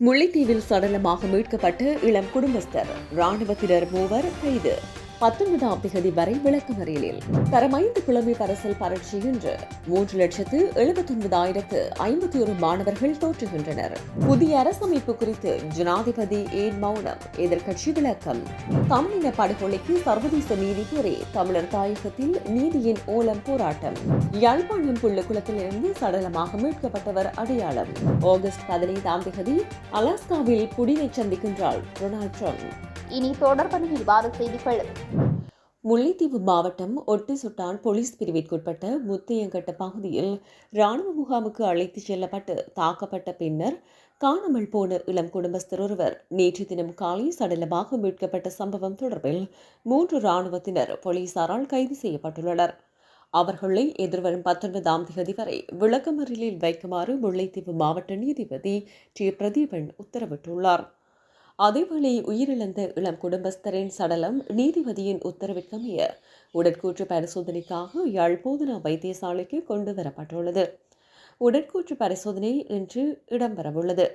முல்லைத்தீவில் சடலமாக மீட்கப்பட்ட இளம் குடும்பஸ்தர் ராணுவத்தினர் மூவர் கைது. பத்தொன்பதாம் திகதி வரை விளக்கமறியலில் தரம் ஐந்து புலமை பரசல் பரீட்சை மூன்று லட்சத்து எழுபத்தொன்பதாயிரத்து ஐம்பத்தி ஒரு மாணவர்கள் தோற்றுகின்றனர். புதிய அரசமைப்பு குறித்து ஜனாதிபதி ஏன் மௌனம்? எதிர்கட்சி விளக்கம். தமிழின படுகொலைக்கு சர்வதேச நீதி கோரி தமிழர் தாயகத்தில் நீதியின் ஓலம் போராட்டம். யாழ்ப்பாணம் புள்ளக்குளத்திலிருந்து சடலமாக மீட்கப்பட்டவர் அடையாளம். ஆகஸ்ட் பதினைந்தாம் திகதி அலாஸ்காவில் புடினை சந்திக்கின்றார் டொனால்ட் ட்ரம்ப். இனி தொடர்பான விவாத செய்திகள். முல்லைத்தீவு மாவட்டம் ஒட்டிசுட்டான் போலீஸ் பிரிவிற்குட்பட்ட முத்தையங்கட்ட பகுதியில் ராணுவ முகாமுக்கு அழைத்துச் செல்லப்பட்டு தாக்கப்பட்ட பின்னர் காணாமல் போன இளம் குடும்பஸ்தர் ஒருவர் நேற்று தினம் காலை சடலமாக மீட்கப்பட்ட சம்பவம் தொடர்பில் மூன்று ராணுவத்தினர் போலீசாரால் கைது செய்யப்பட்டுள்ளனர். அவர்களை எதிர்வரும் பத்தொன்பதாம் தேதி வரை விளக்கமறியலில் வைக்குமாறு முல்லைத்தீவு மாவட்ட நீதிபதி டி. பிரதீபன் உத்தரவிட்டுள்ளார். அதேவேளை உயிரிழந்த இளம் குடும்பஸ்தரின் சடலம் நீதிபதியின் உத்தரவிற்கமைய உடற்கூற்று பரிசோதனைக்காக யாழ் போதனா வைத்தியசாலைக்கு கொண்டு வரப்பட்டுள்ளது. உடற்கூற்று பரிசோதனை இன்று இடம்பெறவுள்ளது.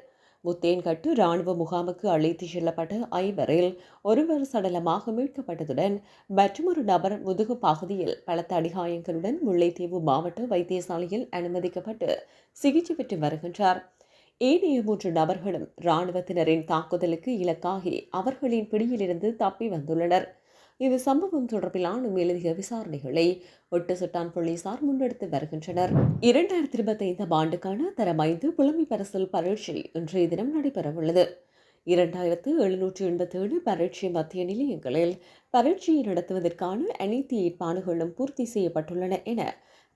முத்தேன்கட்டு ராணுவ முகாமுக்கு அழைத்து செல்லப்பட்ட ஐவரில் ஒருவர் சடலமாக மீட்கப்பட்டதுடன் மற்றொரு நபர் முதுகு பகுதியில் பலத்த அடிகாயங்களுடன் முல்லைத்தீவு மாவட்ட வைத்தியசாலையில் அனுமதிக்கப்பட்டு சிகிச்சை பெற்று வருகின்றார். ஏனைய மூன்று நபர்களும் இராணுவத்தினரின் தாக்குதலுக்கு இலக்காகி அவர்களின் பிடியிலிருந்து தப்பி வந்துள்ளனர். இது சம்பவம் தொடர்பிலான மேலதிக விசாரணைகளை ஒட்டுசுட்டான் போலீசார் முன்னெடுத்து வருகின்றனர். இரண்டாயிரத்தி இருபத்தி ஐந்தாம் ஆண்டுக்கான தரம் ஐந்து புலமை பரிசல் பரீட்சை இன்றைய தினம் நடைபெறவுள்ளது. இரண்டாயிரத்து எழுநூற்று எண்பத்தி ஏழு பரீட்சை மத்திய நிலையங்களில் பரீட்சையை நடத்துவதற்கான அனைத்து ஏற்பாடுகளும் பூர்த்தி செய்யப்பட்டுள்ளன என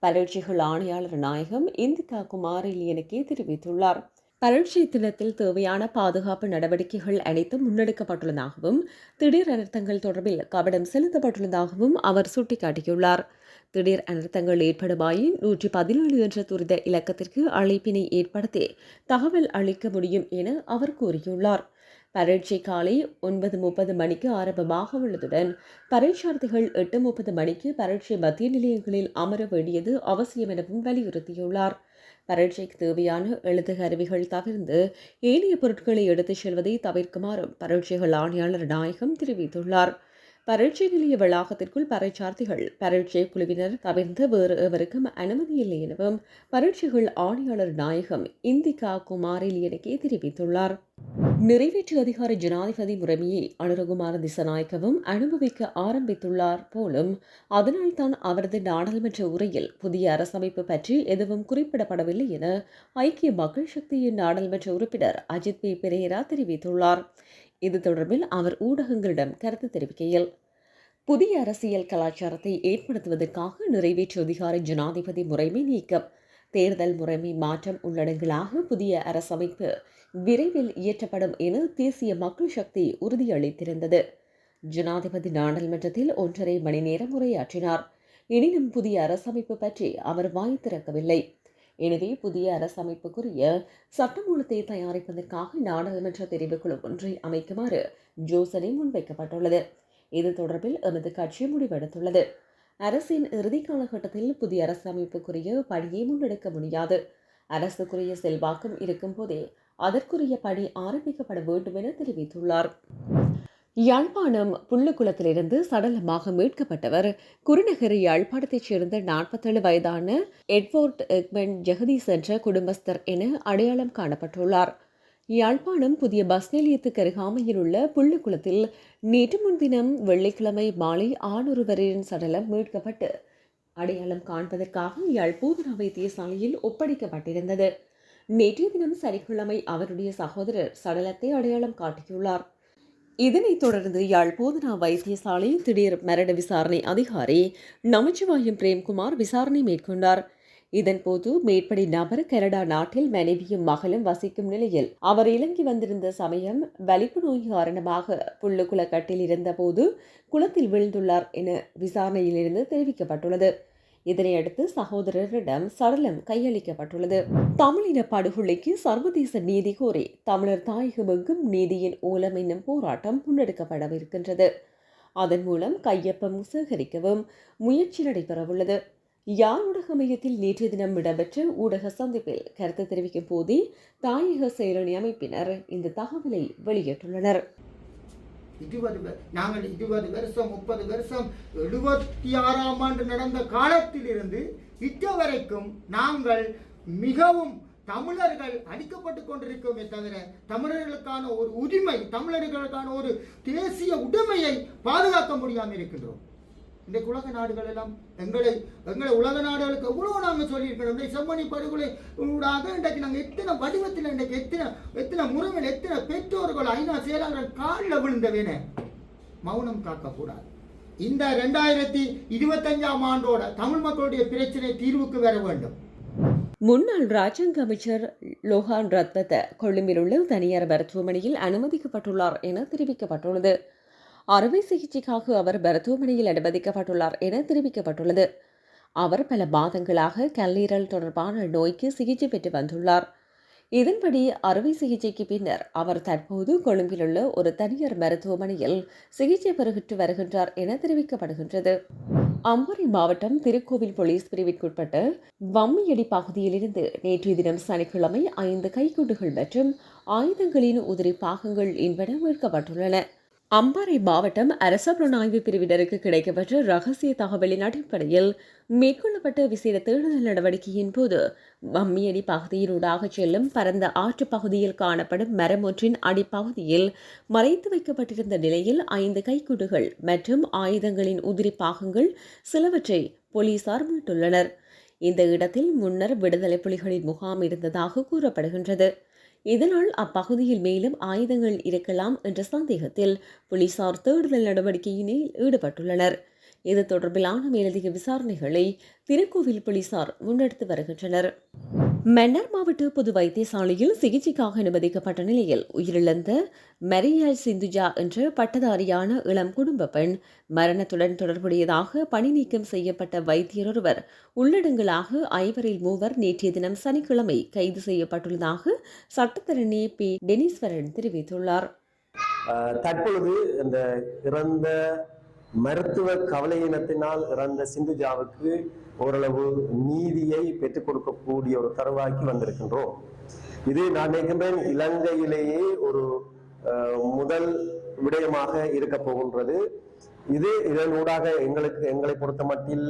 பரீட்சைகள் ஆணையாளர் நாயகம் இந்திகா குமாரிலியனுக்கே தெரிவித்துள்ளார். பரீட்சை தினத்தில் தேவையான பாதுகாப்பு நடவடிக்கைகள் அனைத்தும் முன்னெடுக்கப்பட்டுள்ளதாகவும் திடீர் அனர்த்தங்கள் தொடர்பில் கவனம் செலுத்தப்பட்டுள்ளதாகவும் அவர் சுட்டிக்காட்டியுள்ளார். திடீர் அனர்த்தங்கள் ஏற்படுமாயின் நூற்றி பதினேழு என்ற துரித இலக்கத்திற்கு அழைப்பினை ஏற்படுத்தி தகவல் அளிக்க முடியும் என அவர் கூறியுள்ளார். பரீட்சை காலை ஒன்பது முப்பது மணிக்கு ஆரம்பமாக உள்ளதுடன் பரீட்சார்த்திகள் எட்டு முப்பது மணிக்கு பரீட்சை மத்திய நிலையங்களில் அமர வேண்டியது அவசியம் எனவும் வலியுறுத்தியுள்ளார். பரீட்சைக்கு தேவையான எழுத்து கருவிகள் தவிர்த்து ஏனைய பொருட்களை எடுத்துச் செல்வதை தவிர்க்குமாறும் பரீட்சைகள் ஆணையாளர் நாயகம் தெரிவித்துள்ளார். பரீட்சை நிலைய வளாகத்திற்குள் பரீட்சார்த்திகள் பரீட்சை குழுவினர் தவிர்த்து வேறு எவருக்கும் அனுமதி இல்லை எனவும் பரீட்சைகள் ஆணையாளர் நாயகம் இந்திகா குமாரிலியனுக்கே தெரிவித்துள்ளார். நிறைவேற்று அதிகாரி ஜனாதிபதி முறைமையை அனுரகுமார திசநாயக்கவும் அனுபவிக்க ஆரம்பித்துள்ளார் போலும் அதனால்தான் அவரது நாடாளுமன்ற உரையில் புதிய அரசமைப்பு பற்றி எதுவும் குறிப்பிடப்படவில்லை என ஐக்கிய மக்கள் சக்தியின் நாடாளுமன்ற உறுப்பினர் அஜித் பி. பெரேரா தெரிவித்துள்ளார். இது தொடர்பில் அவர் ஊடகங்களிடம் கருத்து தெரிவிக்கையில் புதிய அரசியல் கலாச்சாரத்தை ஏற்படுத்துவதற்காக நிறைவேற்று அதிகாரி ஜனாதிபதி முறைமை நீக்கம் தேர்தல் முறைமை மாற்றம் உள்ளடங்களாக புதிய அரசமைப்பு விரைவில் இயற்றப்படும் என தேசிய மக்கள் சக்தி உறுதியளித்திருந்தது. ஜனாதிபதி நாடாளுமன்றத்தில் ஒன்றரை மணி நேரம் உரையாற்றினார். எனினும் புதிய அரசமைப்பு பற்றி அவர் வாய் திறக்கவில்லை. எனவே புதிய அரசமைப்புக்குரிய சட்டமூலத்தை தயாரிப்பதற்காக நாடாளுமன்ற தெரிவுக்குழு ஒன்றை அமைக்குமாறு ஜோசனை முன்வைக்கப்பட்டுள்ளது. இது தொடர்பில் எமது கட்சி முடிவெடுத்துள்ளது. அரசின் இறுதி காலகட்டத்தில் புதிய அரசமைப்புக்குரிய பணியை முன்னெடுக்க முடியாது. அரசுக்குரிய செல்வாக்கம் இருக்கும் போதே அதற்குரிய பணி ஆரம்பிக்கப்பட வேண்டும் என தெரிவித்துள்ளார். யாழ்ப்பாணம் புள்ளுக்குளத்திலிருந்து சடலமாக மீட்கப்பட்டவர் குருநகர் யாழ்ப்பாணத்தைச் சேர்ந்த நாற்பத்தேழு வயதான எட்வர்ட் எக்மென் ஜெகதீஸ் என்ற குடும்பஸ்தர் என அடையாளம் காணப்பட்டுள்ளார். யாழ்ப்பாணம் புதிய பஸ் நிலையத்துக்கு அருகாமையில் உள்ள புள்ளுக்குளத்தில் நேற்று முன்தினம் வெள்ளிக்கிழமை மாலை ஆணொருவரின் சடலம் மீட்கப்பட்டு அடையாளம் காண்பதற்காக யாழ் பூதன வைத்தியசாலையில் ஒப்படைக்கப்பட்டிருந்தது. நேற்றைய தினம் சனிக்கிழமை அவருடைய சகோதரர் சடலத்தை அடையாளம் காட்டியுள்ளார். இதனைத் தொடர்ந்து யாழ் போதனா வைத்தியசாலை திடீர் மரண விசாரணை அதிகாரி நமச்சிவாயம் பிரேம்குமார் விசாரணை மேற்கொண்டார். இதன்போது மேற்படி நபர் கனடா நாட்டில் மனைவியும் மகளும் வசிக்கும் நிலையில் அவர் இலங்கி வந்திருந்த சமயம் வலிப்பு நோய் காரணமாக புல்லுக்குள கட்டில் இருந்தபோது குளத்தில் வீழ்ந்துள்ளார் என விசாரணையிலிருந்து தெரிவிக்கப்பட்டுள்ளது. இதனையடுத்து சகோதரரிடம் சடலம் கையளிக்கப்பட்டுள்ளது. தமிழின படுகொலைக்கு சர்வதேச நீதி கோரி தமிழர் தாயகமெங்கும் நீதியின் ஓலம் என்னும் போராட்டம் முன்னெடுக்கப்படவிருக்கின்றது. அதன் மூலம் கையொப்பம் சேகரிக்கவும் முயற்சி நடைபெறவுள்ளது. யாழ் ஊடக மையத்தில் நேற்றைய தினம் இடம்பெற்ற ஊடக சந்திப்பில் கருத்து தெரிவிக்கும் போதே தாயக செயலணி அமைப்பினர் இந்த தகவலை வெளியிட்டுள்ளனர். இருபது நாங்கள் இருபது வருஷம் முப்பது வருஷம் எழுபத்தி ஆறாம் ஆண்டு நடந்த காலத்திலிருந்து இற்ற வரைக்கும் நாங்கள் மிகவும் தமிழர்கள் அடிக்கப்பட்டு கொண்டிருக்கோமே தவிர தமிழர்களுக்கான ஒரு உரிமை தமிழர்களுக்கான ஒரு தேசிய உடைமையை பாதுகாக்க முடியாமல் இருக்கின்றோம். இன்றைக்கு உலக நாடுகள் எல்லாம் எங்களை எங்களை உலக நாடுகளுக்கு எவ்வளோ நாங்கள் சொல்லியிருக்கிறோம். இந்த செம்மணி படுகொலை ஊடாக இன்றைக்கு நாங்கள் எத்தனை வடிவத்தில் இன்றைக்கு எத்தனை எத்தனை முறைகள் எத்தனை பெற்றோர்கள் ஐநா செயலாளர்கள் காலில் விழுந்தவேன மௌனம் காக்கக்கூடாது. இந்த ரெண்டாயிரத்தி இருபத்தஞ்சாம் ஆண்டோட தமிழ் மக்களுடைய பிரச்சனை தீர்வுக்கு வர வேண்டும். முன்னாள் ராஜாங்க அமைச்சர் லோகான் ரத்வத்த கொழும்பில் உள்ள தனியார் மருத்துவமனையில் அனுமதிக்கப்பட்டுள்ளார் என தெரிவிக்கப்பட்டுள்ளது. அறுவை சிகிச்சைக்காக அவர் மருத்துவமனையில் அனுமதிக்கப்பட்டுள்ளார் என தெரிவிக்கப்பட்டுள்ளது. அவர் பல மாதங்களாக கல்லீரல் தொடர்பான நோய்க்கு சிகிச்சை பெற்று வந்துள்ளார். இதன்படி அறுவை சிகிச்சைக்கு பின்னர் அவர் தற்போது கொழும்பிலுள்ள ஒரு தனியார் மருத்துவமனையில் சிகிச்சை பெறுகிட்டு வருகின்றார் என தெரிவிக்கப்படுகின்றது. அம்பாறை மாவட்டம் திருக்கோவில் போலீஸ் பிரிவிற்குட்பட்ட வம்மியடி பகுதியிலிருந்து நேற்றைய தினம் சனிக்கிழமை ஐந்து கைக்குண்டுகள் மற்றும் ஆயுதங்களின் உதிரி பாகங்கள் என்பன மீட்கப்பட்டுள்ளன. அம்பாறை மாவட்டம் அரச புலனாய்வு பிரிவினருக்கு கிடைக்கப்பட்ட ரகசிய தகவலின் அடிப்படையில் மேற்கொள்ளப்பட்ட விசேட தேடுதல் நடவடிக்கையின் போது வம்மியடி பகுதியினூடாக செல்லும் பரந்த ஆற்று பகுதியில் காணப்படும் மரம் ஒன்றின் அடிப்பகுதியில் மறைத்து வைக்கப்பட்டிருந்த நிலையில் ஐந்து கைக்குடுகள் மற்றும் ஆயுதங்களின் உதிரி பாகங்கள் சிலவற்றை போலீசார் மீட்டுள்ளனர். இந்த இடத்தில் முன்னர் விடுதலை புலிகளின் முகாம் இருந்ததாக கூறப்படுகின்றது. இதனால் அப்பகுதியில் மேலும் ஆயுதங்கள் இருக்கலாம் என்ற சந்தேகத்தில் போலீசார் தேடுதல் நடவடிக்கையினில் ஈடுபட்டுள்ளனர். இது தொடர்பிலான மேலதிக விசாரணைகளை திருக்கோவில் போலீசார் முன்னெடுத்து வருகின்றனர். மன்னார் மாவட்ட பொது வைத்தியசாலையில் சிகிச்சைக்காக அனுமதிக்கப்பட்ட நிலையில் உயிரிழந்த மரியால் சிந்துஜா என்ற பட்டதாரியான இளம் குடும்ப பெண் மரணத்துடன் தொடர்புடையதாக பணி நீக்கம் செய்யப்பட்ட வைத்தியர் ஒருவர் உள்ளடங்களாக ஐவரில் மூவர் நேற்றைய தினம் சனிக்கிழமை கைது செய்யப்பட்டுள்ளதாக சட்டத்தரணி பி. டெனிஸ்வரன் தெரிவித்துள்ளார். தற்பொழுது இந்த இறந்த மருத்துவ கவலையினத்தினால் இறந்த சிந்துஜாவுக்கு ஓரளவு நீதியை பெற்றுக் கொடுக்கக்கூடிய ஒரு தருவாய்க்கு வந்திருக்கின்றோம். இது நான் நினைக்கின்றேன் இலங்கையிலேயே ஒரு முதல் விடயமாக இருக்க போகின்றது. இது இதனூடாக எங்களுக்கு எங்களை பொறுத்த மட்டில்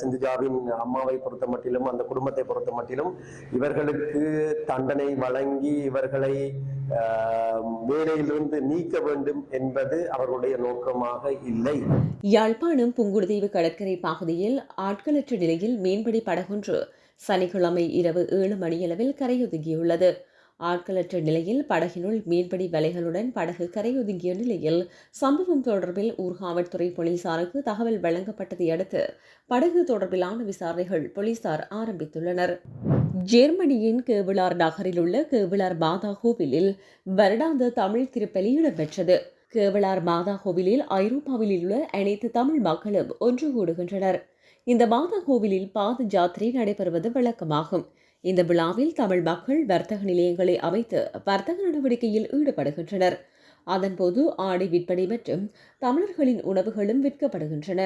சிந்துஜாவின் அம்மாவை பொறுத்த மட்டிலும் அந்த குடும்பத்தை பொறுத்த மட்டிலும் இவர்களுக்கு தண்டனை வழங்கி இவர்களை ஆஹ், வேலையிலிருந்து நீக்க வேண்டும் என்பது அவர்களுடைய நோக்கமாக இல்லை. யாழ்ப்பாணம் புங்குடுதீவு கடற்கரை பகுதியில் ஆட்களற்ற நிலையில் மீன்பிடி படகொன்று சனிக்கிழமை இரவு ஏழு மணியளவில் கரையொதுங்கியுள்ளது. ஆட்களற்ற நிலையில் படகினுள் மீன்பிடி வலைகளுடன் படகு கரையொதுங்கிய நிலையில் சம்பவம் தொடர்பில் ஊர்காவல்துறை போலீசாருக்கு தகவல் வழங்கப்பட்டதை அடுத்து படகு தொடர்பிலான விசாரணைகள் போலீசார் ஆரம்பித்துள்ளனர். ஜெர்மனியின் கேவிளார் நகரில் உள்ள கேவிளார் மாதா கோவிலில் வருடாந்த தமிழ் திருப்பலி இடம்பெற்றது. கேவலார் மாதா கோவிலில் ஐரோப்பாவில் உள்ள அனைத்து தமிழ் மக்களும் ஒன்று கூடுகின்றனர். இந்த மாதா கோவிலில் பாத ஜாத்திரை நடைபெறுவது வழக்கமாகும். இந்த விழாவில் தமிழ் மக்கள் வர்த்தக நிலையங்களை அமைத்து வர்த்தக நடவடிக்கையில் ஈடுபடுகின்றனர். அதன்போது ஆடை விற்பனை மற்றும் தமிழர்களின் உணவுகளும் விற்கப்படுகின்றன.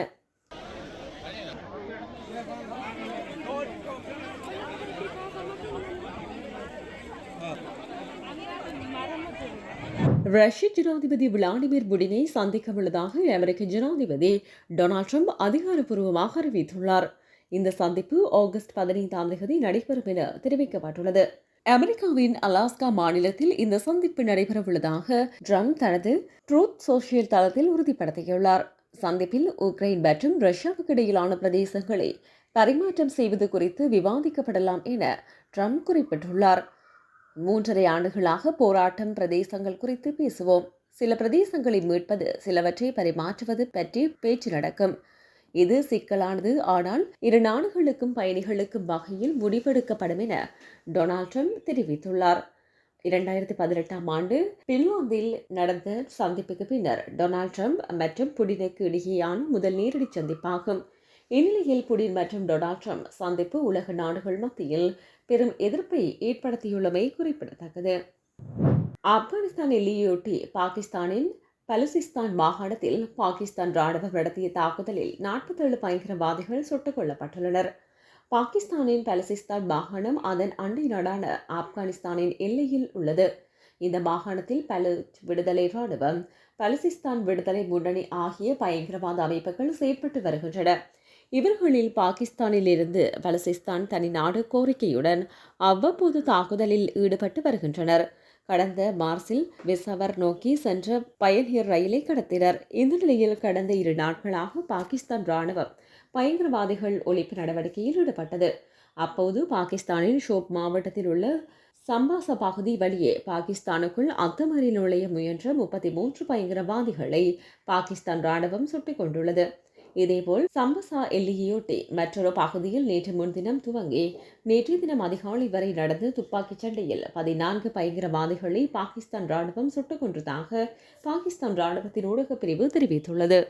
ரஷ்ய ஜனாதிபதி விளாடிமிர் புடினை சந்திக்க உள்ளதாக அமெரிக்க ஜனாதிபதி டொனால்ட் ட்ரம்ப் அதிகாரப்பூர்வமாக அறிவித்துள்ளார். இந்த சந்திப்பு ஆகஸ்ட் பதினைந்தாம் தேதி நடைபெறும் என தெரிவிக்கப்பட்டுள்ளது. அமெரிக்காவின் அலாஸ்கா மாநிலத்தில் இந்த சந்திப்பு நடைபெறவுள்ளதாக ட்ரம்ப் தனது ட்ரூத் சோஷியல் தளத்தில் உறுதிப்படுத்தியுள்ளார். சந்திப்பில் உக்ரைன் மற்றும் ரஷ்யாவுக்கு இடையிலான பிரதேசங்களை பரிமாற்றம் செய்வது குறித்து விவாதிக்கப்படலாம் என ட்ரம்ப் குறிப்பிட்டுள்ளார். மூன்றரை ஆண்டுகளாக போராட்டம் பிரதேசங்கள் குறித்து பேசுவோம். சில பிரதேசங்களை மீட்பது சிலவற்றை பரிமாற்றுவது பற்றி பேச்சு நடக்கும். இது சிக்கலானது. ஆனால் இரு நாடுகளுக்கும் பயணிகளுக்கும் வகையில் முடிவெடுக்கப்படும் என டொனால்ட் ட்ரம்ப் தெரிவித்துள்ளார். இரண்டாயிரத்தி பதினெட்டாம் ஆண்டு பின்லாந்தில் நடந்த சந்திப்புக்கு பின்னர் டொனால்ட் ட்ரம்ப் மற்றும் புடினுக்கு இடையேயான முதல் நேரடி சந்திப்பாகும். இந்நிலையில் புடின் மற்றும் டொனால்ட் ட்ரம்ப் சந்திப்பு உலக நாடுகள் மத்தியில் பெரும் எதிர்ப்பை ஏற்படுத்தியுள்ளமை குறிப்பிடத்தக்கது. ஆப்கானிஸ்தான் எல்லையொட்டி பாகிஸ்தானின் பலுசிஸ்தான் மாகாணத்தில் பாகிஸ்தான் ராணுவம் நடத்திய தாக்குதலில் நாற்பத்தேழு பயங்கரவாதிகள் சுட்டுக் கொல்லப்பட்டுள்ளனர். பாகிஸ்தானின் பலசிஸ்தான் மாகாணம் அதன் அண்டை நாடான ஆப்கானிஸ்தானின் எல்லையில் உள்ளது. இந்த மாகாணத்தில் பல விடுதலை ராணுவம் பலசிஸ்தான் விடுதலை முன்னணி ஆகிய பயங்கரவாத அமைப்புகள் செயற்பட்டு வருகின்றன. இவர்களில் பாகிஸ்தானிலிருந்து பலசிஸ்தான் தனி நாடு கோரிக்கையுடன் அவ்வப்போது தாக்குதலில் ஈடுபட்டு வருகின்றனர். கடந்த மார்ச்சில் விசவர் நோக்கி சென்ற பயணியர் ரயிலை கடத்தினர். இந்த நிலையில் கடந்த இரு நாட்களாக பாகிஸ்தான் ராணுவம் பயங்கரவாதிகள் ஒழிப்பு நடவடிக்கையில் ஈடுபட்டது. அப்போது பாகிஸ்தானின் ஷோப் மாவட்டத்தில் உள்ள சம்பாச பகுதி வழியே பாகிஸ்தானுக்குள் அத்துமீறி நுழைய முயன்ற முப்பத்தி மூன்று பயங்கரவாதிகளை பாகிஸ்தான் ராணுவம் சுட்டுக் கொண்டுள்ளது. இதேபோல் சம்பசா எல்லையொட்டி மற்றொரு பகுதியில் நேற்று முன்தினம் துவங்கி நேற்றைய தினம் அதிகாலை வரை நடந்த துப்பாக்கிச் சண்டையில் பதினான்கு பயங்கரவாதிகளை பாகிஸ்தான் ராணுவம் சுட்டுக் கொன்றதாக பாகிஸ்தான் ராணுவத்தின் ஊடகப் பிரிவு தெரிவித்துள்ளது.